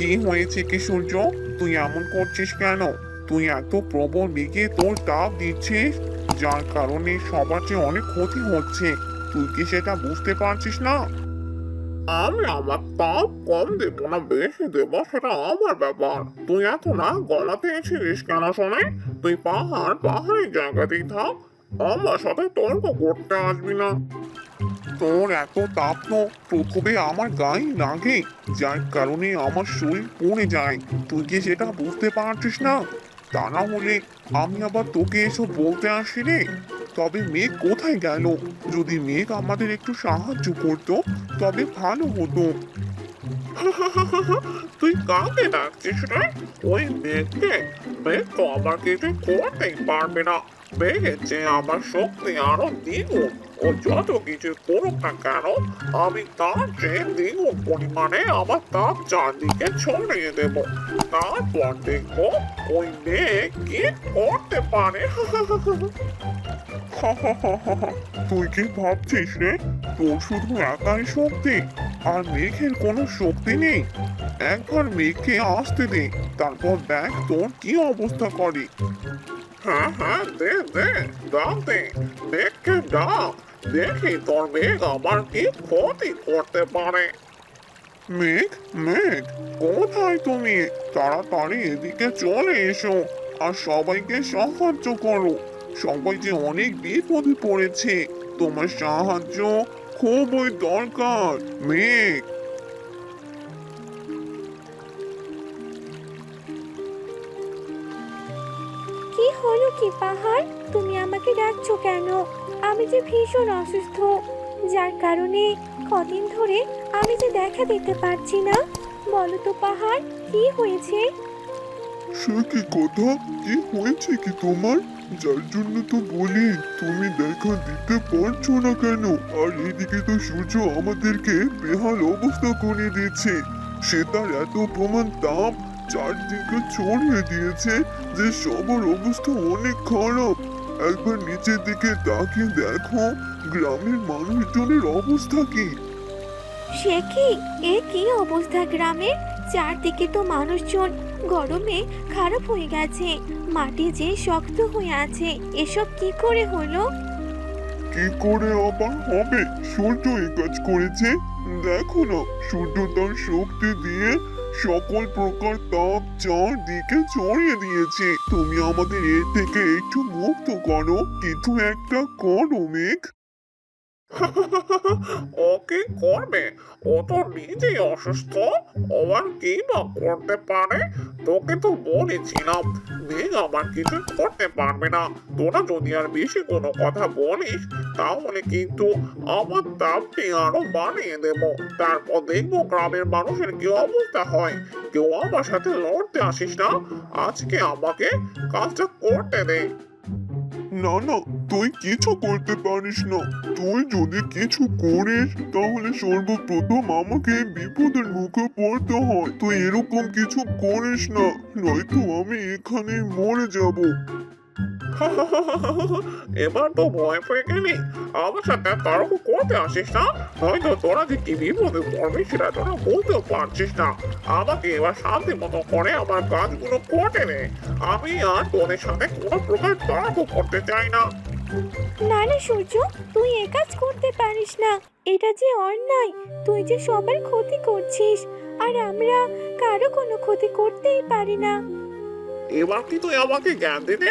কি হয়েছে কি সূর্য? তুই এমন করছিস কেন? তুই এত প্রবল বেগে তোর তাপ দিচ্ছিস, যার কারণে সবার চেয়ে অনেক ক্ষতি হচ্ছে। তুই কি সেটা বুঝতে পারছিস না? আমি আমার তাপ কম দেব না, বেশি দেবো সেটা আমার ব্যাপার। তুই এত না গলাতে এসেছিস কেন শোনে? তুই পাহাড় পাহাড়ি জায়গাতেই থাক। আমার সাথে তর্ক করতে আসবি না। তোর এত তাপ তো প্রথমে আমার গায়ে লাগে, যার কারণে আমার শরীর পড়ে যায়। তুই কি সেটা বুঝতে পারছিস না? তা না হলে আমি আবার তোকে এসব বলতে আসি রে। তবে মেঘ কোথায় গেল? যদি মেঘ আমাদের একটু সাহায্য করতো, তবে ভালো হতো। তুই কাকে ডাকছিস রে? ওই মেঘকে? মেঘ তো আমাকে কিছু করতেই পারবে না। যে আমার শক্তি আরও দ্বিগুণ। ও যত কিছু করুক না কেন, আমি তার চেয়ে দ্বিগুণ পরিমাণে আমার তাপ চারদিকে ছড়িয়ে দেব। তারপর দেখব ওই মেয়ে কি করতে পারে। তুই কি ভাবছিস রে? তোর শুধু একাই শক্তি, আর মেঘের কোনো শক্তি নেই। একবার মেঘকে আসতে দে, তারপর দেখ তোর কি অবস্থা করে। হ্যাঁ হ্যাঁ দে দে ডাক দে। মেঘকে ডাক দেখি তোর মেঘ আমার কি ক্ষতি করতে পারে। মেঘ মেঘ, কোথায় তুমি? তাড়াতাড়ি এদিকে চলে এসো আর সবাইকে সাহায্য করো। সবাই যে অনেক বিপদে পড়েছে, তোমার সাহায্য খুবই দরকার। মেঘ কি পাহাড়? তুমি আমাকে ডাকছো কেন? আমি যে ভীষণ অসুস্থ। যার কারণে কদিন ধরে আমি যে দেখা দিতে পারছি না। বলো তো পাহাড়, কি হয়েছে? সে কি কথা? কি হয়েছে কি তোমার? যার জন্য তো বলি, তুমি দেখা দিতে পারছ না কেন? আর এদিকে তো সূর্য আমাদেরকে বেহাল অবস্থা করে দিয়েছে। সে তার এত প্রমাণ তাপ চারদিকে ছড়িয়ে দিয়েছে যে সবার অবস্থা অনেক খারাপ। একবার নিচের দিকে তাকিয়ে দেখো গ্রামের মানুষজনের অবস্থা কি। সে কি? এ কি অবস্থা গ্রামের? চারদিকে তো মানুষজন গরমে খারাপ হয়ে গেছে মাটি যে শক্ত হয়ে আছে এসব কি করে হলো? কি করে আবার হবে? সূর্য এই কাজ করেছে। দেখো না সূর্য তার শক্তি দিয়ে সকল প্রকার তাপ চারদিকে ছড়িয়ে দিয়েছে। তুমি আমাদের এর থেকে একটু মুক্ত করো। কিন্তু একটা করো, মেঘ। ও কি করবে? ও তো নিজেই অসুস্থ। ও আর কি বা করতে পারে? তোকে তো বলেছিলাম, মেঘ আমার কিছু করতে পারবে না। তোরা যদি আর বেশি কোনো কথা বলিস, তাহলে কিন্তু আমার তাপটি আরও বাড়িয়ে দেব। তারপর দেখব গ্রামের মানুষের কি অবস্থা হয়। কেউ আমার সাথে লড়তে আসিস না? আজকে আমাকে কাজটা করতে দে। না না, তুই কিছু করতে পারিস না। তুই যদি কিছু করিস, তাহলে সর্বপ্রথম আমাকে বিপদের মুখে পড়তে হয়। তুই এরকম কিছু করিস না, নয়তো আমি এখানে মরে যাব। এবার তো ভয় পেয়ে গেলি। আমার সাথে তর্ক করতে আসিস না। হয়তো তোরা যে কি বিপদে পড়বি সেটা তোরা বলতেও পারছিস না। আমাকে এবার শান্তি মতো করে আমার কাজগুলো করতে নে। আমি আর তোদের সাথে কোনো প্রকার তর্ক করতে চাই না। না না সূর্য তুই এ কাজ করতে পারিস না। এটা যে অন্যায় তুই যে সবার ক্ষতি করছিস। আর আমরা কারও কোনো ক্ষতি করতেই পারি না। এবার কি তুই আমাকে জ্ঞান দিতে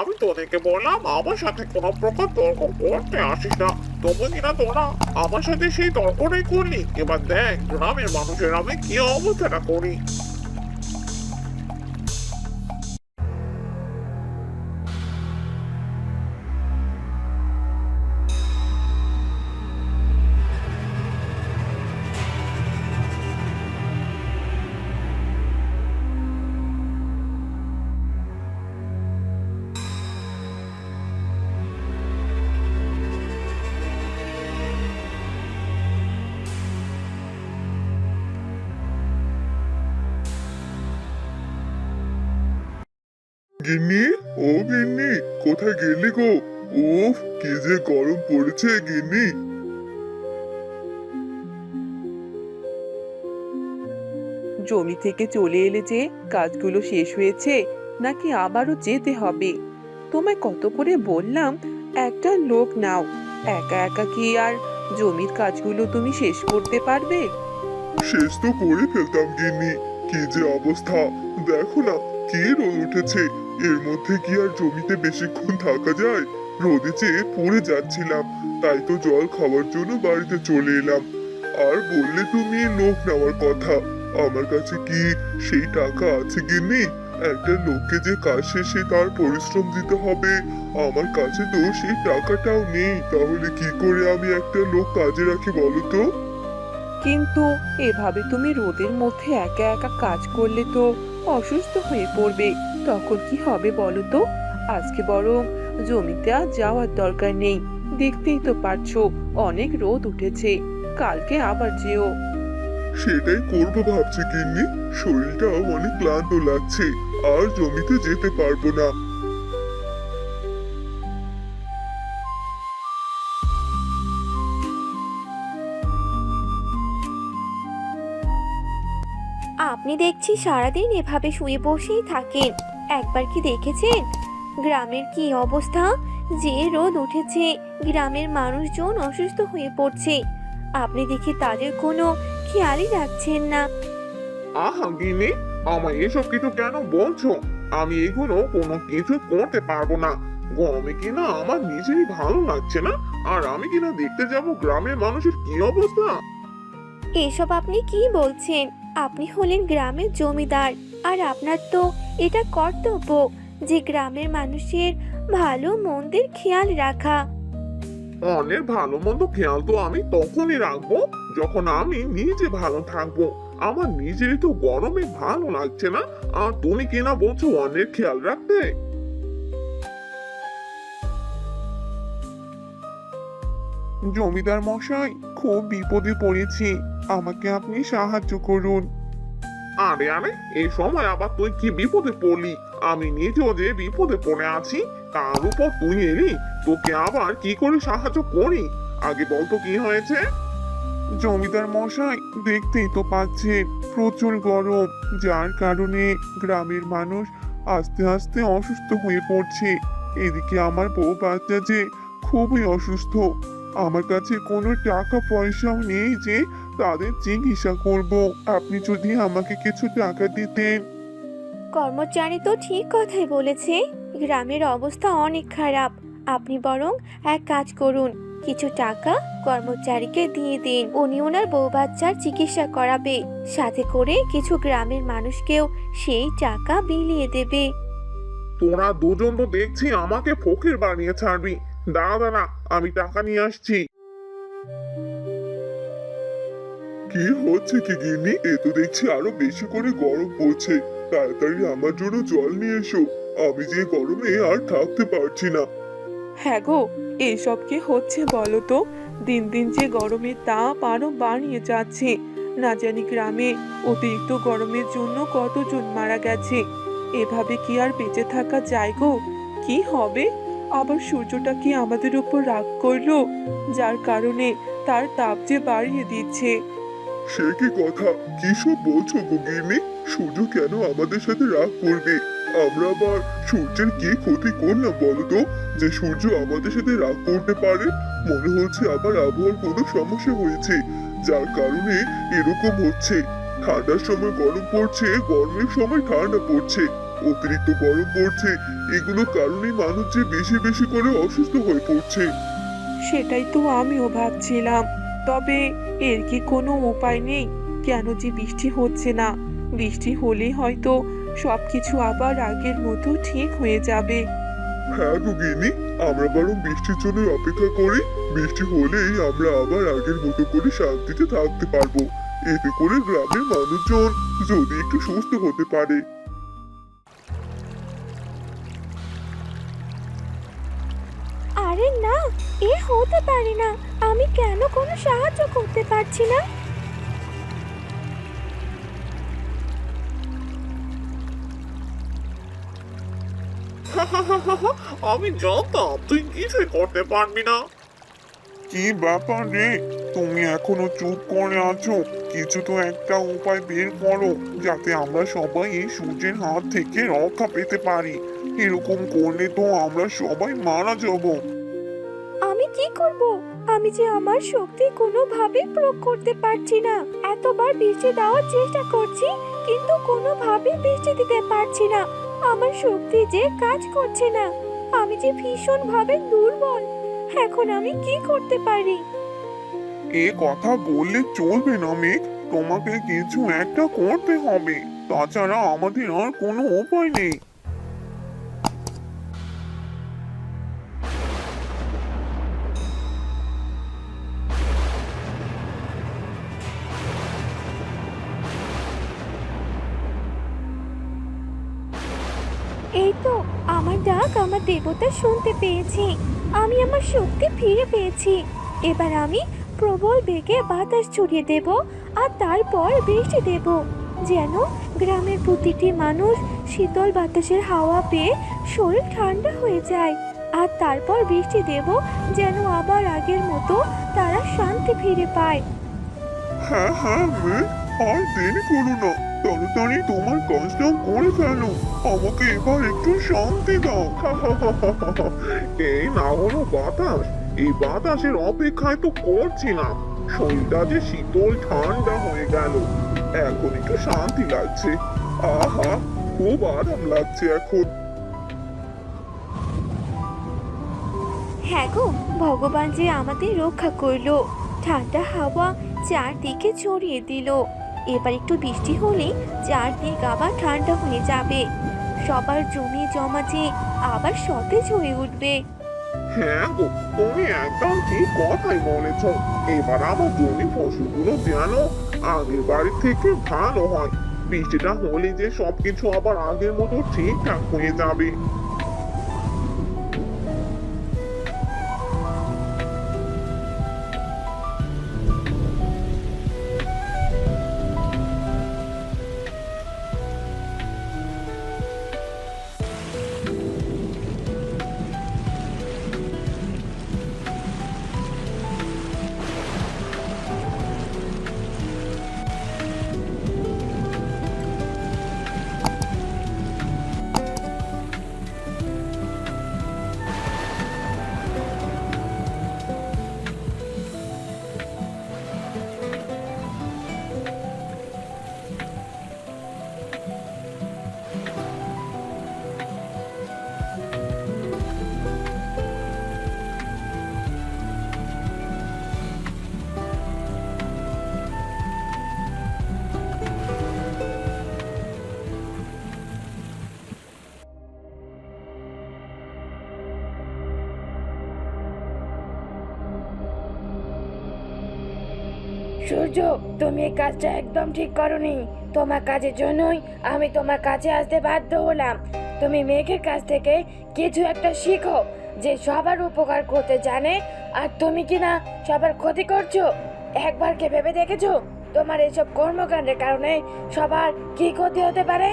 আমি তোদেরকে বললাম, আমার সাথে কোনো প্রকার তর্ক করতে আসিস না। তবু কিনা তোরা আমার সাথে সেই তর্কটাই করলি। এবার দেখ, গ্রামের মানুষের আমি কি অবস্থাটা করি। গিন্নি ও গিন্নি কোথায় গেলি গো? উফ কি যে গরম পড়েছে গিন্নি। জমি থেকে চলে এলে যে কাজগুলো শেষ হয়েছে নাকি আবারও যেতে হবে? তোমায় কত করে বললাম একটা লোক নাও। একা একা কি আর জমির কাজগুলো তুমি শেষ করতে পারবে? শেষ তো করে ফেলতাম গিন্নি কি যে অবস্থা। দেখো না কি রোদ উঠেছে। এর মধ্যে কি আর জমিতে বেশিক্ষণ থাকা যায়? রোদে চেয়ে পড়ে যাচ্ছিলাম, তাই তো জল খাওয়ার জন্য বাড়িতে চলে এলাম। আর বললে তুমি লোক নেওয়ার কথা, আমার কাছে কি সেই টাকা আছে গিন্নি? একটা লোককে যে কাজ শেষে তার পরিশ্রম দিতে হবে, আমার কাছে তো সেই টাকাটাও নেই, তাহলে কি করে আমি একটা লোক কাজে রাখি বলো তো? কিন্তু এভাবে তুমি রোদের মধ্যে একা একা কাজ করলে তো অসুস্থ হয়ে পড়বে। তখন কি হবে বলো তো? আজকে বরং জমিতে আর যাওয়ার দরকার নেই। দেখতেই তো পারছ, অনেক রোদ উঠেছে। কালকে আবার যেও। সেটাই করব ভাবছি গিন্নি। শরীরটাও অনেক ক্লান্ত লাগছে। আর জমিতে যেতে পারব না। আপনি দেখছি সারাদিন এভাবে শুয়ে বসেই থাকেন। একবার কি দেখেছেন? গ্রামের কি অবস্থা? যে রোদ উঠেছে গ্রামের মানুষজন অসুস্থ হয়ে পড়ছে। আপনি দেখি তাদের কোনো খেয়ালই রাখছেন না। আহা গিনি আমায় এসব কিছু কেন বলছো? আমি এগুলো কোনো কিছু করতে পারব না। গরমে কিনা আমার নিজেরই ভালো লাগছে না। আর আমি কিনা দেখতে যাব গ্রামের মানুষের কি অবস্থা? এসব আপনি কি বলছেন? আপনি হলেন গ্রামের জমিদার, আর আপনার তো এটা কর্তব্য যে গ্রামের মানুষের ভালো মন্দের খেয়াল রাখা। অনেক ভালো মন্দ খেয়াল তো আমি তখনই রাখব যখন আমি নিজে ভালো থাকব। আমার নিজেরই তো গরমে ভালো লাগছে না। আর তুমি কিনা বলছো অনেক খেয়াল রাখতে? জমিদার মশাই, খুব বিপদে পড়েছি। আমাকে আপনি সাহায্য করুন। আরে আরে এই সময় আবার তুই কি বিপদে পড়লি? আমি নিজেও যে বিপদে পড়ে আছি, তার উপর তুই এলি, তোকে আবার কি করে সাহায্য করি? আগে বলতো কি হয়েছে? জমিদার মশাই, দেখতেই তো পাচ্ছেন, প্রচুর গরম। যার কারণে গ্রামের মানুষ আস্তে আস্তে অসুস্থ হয়ে পড়ছে। এদিকে আমার বউ বাচ্চা যে খুবই অসুস্থ। আমার কাছে কোনো টাকা পয়সাও নেই যে তাদের চিকিৎসা করব। আপনি যদি আমাকে কিছু টাকা দিতেন। কর্মচারী তো ঠিক কথাই বলেছে। গ্রামের অবস্থা অনেক খারাপ। আপনি বরং এক কাজ করুন। কিছু টাকা কর্মচারীকে দিয়ে দিন। উনি ওনার বউ বাচ্চার চিকিৎসা করাবে। সাথে করে কিছু গ্রামের মানুষকেও সেই টাকা বিলিয়ে দেবে। তোরা দুজন তো দেখছি আমাকে ফকির বানিয়ে ছাড়বি। দাঁড়া দাঁড়া, আমি টাকা নিয়ে আসছি। কি হচ্ছে কি গিন্নি? এ তো দেখছি আরও বেশি করে গরম পড়ছে। তাড়াতাড়ি আমার জন্য জল নিয়ে এসো। আমি যে গরমে আর থাকতে পারছি না। হ্যাঁ গো, এসব কি হচ্ছে বলো তো? দিন দিন যে গরমের তাপ আরও বাড়িয়ে যাচ্ছে। না জানি গ্রামে অতিরিক্ত গরমের জন্য কতজন মারা গেছে। এভাবে কি আর বেঁচে থাকা যায় গো? কি হবে? আবার সূর্যটা কি আমাদের উপর রাগ করল? যার কারণে তার তাপ যে বাড়িয়ে দিচ্ছে। সে কি কথা? কি সব বলছো গো সূর্য কেন আমাদের সাথে রাগ করবে? আমরা আবার সূর্যের কি ক্ষতি করলাম বলো তো? যে সূর্য আমাদের সাথে রাগ করতে পারে? মনে হচ্ছে আবার আবহাওয়ার কোনো সমস্যা হয়েছে। যার কারণে এরকম হচ্ছে। ঠান্ডার সময় গরম পড়ছে, গরমের সময় ঠান্ডা পড়ছে। অতিরিক্ত গরম পড়ছে এগুলো কারণে মানুষ যে বেশি বেশি করে অসুস্থ হয়ে পড়ছে। সেটাই তো আমিও ভাবছিলাম। তবে এর কি কোনো উপায় নেই? কেন যে বৃষ্টি হচ্ছে না? বৃষ্টি হলেই হয়তো সবকিছু আবার আগের মতো ঠিক হয়ে যাবে। হ্যাঁ গো আমরা বরং বৃষ্টির জন্য অপেক্ষা করি। বৃষ্টি হলেই আমরা আবার আগের মতো করে শান্তিতে থাকতে পারব। এতে করে গ্রামের মানুষজন যদি একটু সুস্থ হতে পারে। আরে না এ হতে পারে না। আমি কেন কোনো সাহায্য করতে পারছি না? আমি জানতাম তুই কিছুই করতে পারবি না। কি ব্যাপার রে? তুমি এখনও চুপ করে আছো। কিছু তো একটা উপায় বের করো যাতে আমরা সবাই এই সূর্যের হাত থেকে রক্ষা পেতে পারি। এরকম করলে তো আমরা সবাই মারা যাব। আমি কি করব? আমি যে আমার শক্তি কোনোভাবে প্রয়োগ করতে পারছি না। এতবার বৃষ্টি দেওয়ার চেষ্টা করছি, কিন্তু কোনোভাবে বৃষ্টি দিতে পারছি না। আমার শক্তি যে কাজ করছে না। আমি যে ভীষণ ভাবে দুর্বল। এখন আমি কি করতে পারি? এ কথা বললে চলবে না, মেঘ। তোমাকে কিছু একটা করতে হবে। তাছাড়া আমাদের আর কোনো উপায় নেই। দেবতা শুনতে পেয়েছি। আমি আমার শক্তি ফিরে পেয়েছি। এবার আমি প্রবল বেগে বাতাস ছড়িয়ে দেব আর তারপর বৃষ্টি দেব। যেন গ্রামের প্রতিটি মানুষ শীতল বাতাসের হাওয়া পেয়ে শরীর ঠান্ডা হয়ে যায়। আর তারপর বৃষ্টি দেব যেন আবার আগের মতো তারা শান্তি ফিরে পায়। হ্যাঁ হ্যাঁ আর দেরি করো না। তাড়াতাড়ি তোমার কাজটা করে ফেলো। আমাকে এবার একটু শান্তি দাও। এই না হলো বাতাস। এই বাতাসের অপেক্ষায় তো করছি না শরীরটা যে শীতল ঠান্ডা হয়ে গেল। এখন একটু শান্তি লাগছে। আহা, খুব আরাম লাগছে এখন। হ্যাঁ গো, ভগবান যে আমাদের রক্ষা করল। ঠান্ডা হাওয়া চারদিকে ছড়িয়ে দিল। এবার একটু বৃষ্টি হলেই চারদিক আবার ঠান্ডা হয়ে যাবে। সবার জমি জমা যে আবার সতেজ হয়ে উঠবে। হ্যাঁ গো, তুমি একদম ঠিক কথাই বলেছ। এবার আমার জমি ফসলগুলো যেন আগের বাড়ির থেকে ভালো হয়। বৃষ্টিটা হলে যে সবকিছু আবার আগের মতো ঠিকঠাক হয়ে যাবে। সূর্য, তুমি এই কাজটা একদম ঠিক করনি। তোমার কাজের জন্যই আমি তোমার কাছে আসতে বাধ্য হলাম। তুমি মেঘের কাছ থেকে কিছু একটা শিখো যে সবার উপকার করতে জানে, আর তুমি কি না সবার ক্ষতি করছ? একবার কে ভেবে দেখেছ? তোমার এসব কর্মকাণ্ডের কারণে সবার কি ক্ষতি হতে পারে?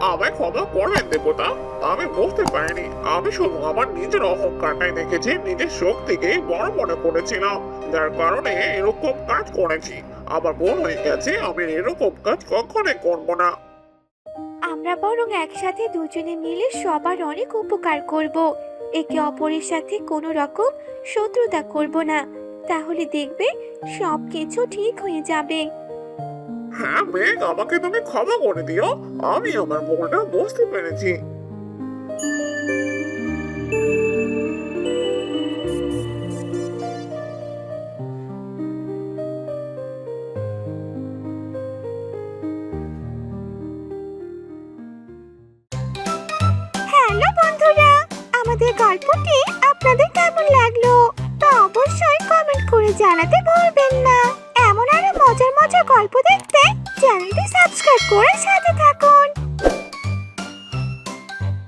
আমায় ক্ষমা করবেন দেবতা। আমি বুঝতে পারিনি। আমি শুধু আমার নিজের অহংকারটাই দেখেছি, নিজের শক্তিকে বড় মনে করেছিলাম। যার কারণে এরকম কাজ করেছি। আমার ভুল হয়ে গেছে, আমি এরকম কাজ কখনোই করব না। আমরা বরং একসাথে দুজনে মিলে সবার অনেক উপকার করব। একে অপরের সাথে কোনো রকম শত্রুতা করব না। তাহলে দেখবে সব কিছু ঠিক হয়ে যাবে। হ্যাঁ মেঘ আমাকে তুমি ক্ষমা করে দিও। আমি আমার ভুলটা বুঝতে পেরেছি।